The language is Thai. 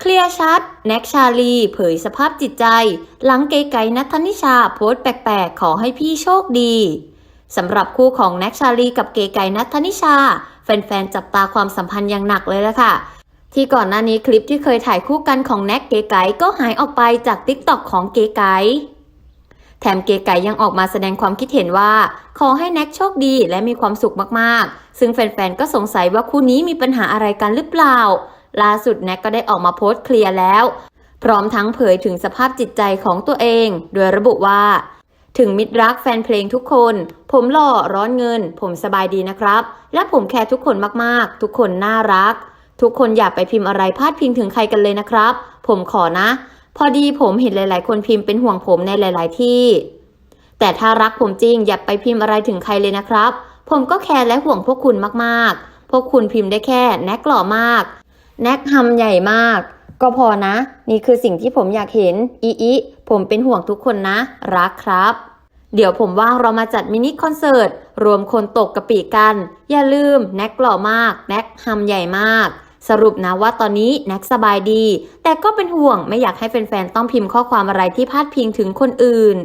เคลียร์ชัด แน็กชาลี เผยสภาพจิตใจ หลังเก๋ไก่นัทธนิชาโพสต์แปลกๆ ขอให้พี่โชคดีสำหรับคู่ของแน็กชาลีกับเก๋ไก่นัทธนิชา แฟนๆ จับตาความสัมพันธ์อย่างหนักเลยละค่ะ ที่ก่อนหน้านี้คลิปที่เคยถ่ายคู่กันของแน็กเก๋ไก่ก็หายออกไปจากติ๊กต็อกของเก๋ไก่แถมเก๋ไก่ยังออกมาแสดงความคิดเห็นว่า ขอให้แน็กโชคดีและมีความสุขมากๆ ซึ่งแฟนๆ ก็สงสัยว่าคู่นี้มีปัญหาอะไรกันหรือเปล่า ล่าสุดแน็กก็ได้ออกมาโพสต์เคลียร์แล้ว พร้อมทั้งเผยถึงสภาพจิตใจของตัวเอง โดยระบุว่า ถึงมิตรรักแฟนเพลงทุกคน ผมหล่อร้อนเงิน ผมสบายดีนะครับ และผมแคร์ทุกคนมากๆ ทุกคนน่ารัก ทุกคนอย่าไปพิมพ์อะไรพาดพิงถึงใครกันเลยนะครับ ผมขอนะ พอดีผมเห็นหลาย ๆ คนพิมพ์เป็นห่วงผมในหลาย ๆ ที่ แต่ถ้ารักผมจริงอย่าไปพิมพ์อะไรถึงใครเลยนะครับ ผมก็แคร์และห่วงพวกคุณมากๆพวกคุณพิมพ์ได้แค่แน็กหล่อมาก แน็กทำใหญ่มาก ก็พอนะ นี่คือสิ่งที่ผมอยากเห็น อีอีผมเป็นห่วงทุกคนนะ รักครับ เดี๋ยวผมว่างเรามาจัดมินิคอนเสิร์ต รวมคนตกกระปีกัน อย่าลืม แน็กหล่อมาก แน็กทำใหญ่มากสรุปนะว่าตอนนี้แน็กสบายดี แต่ก็เป็นห่วงไม่อยากให้แฟนๆ ต้องพิมพ์ข้อความอะไรที่พาดพิงถึงคนอื่น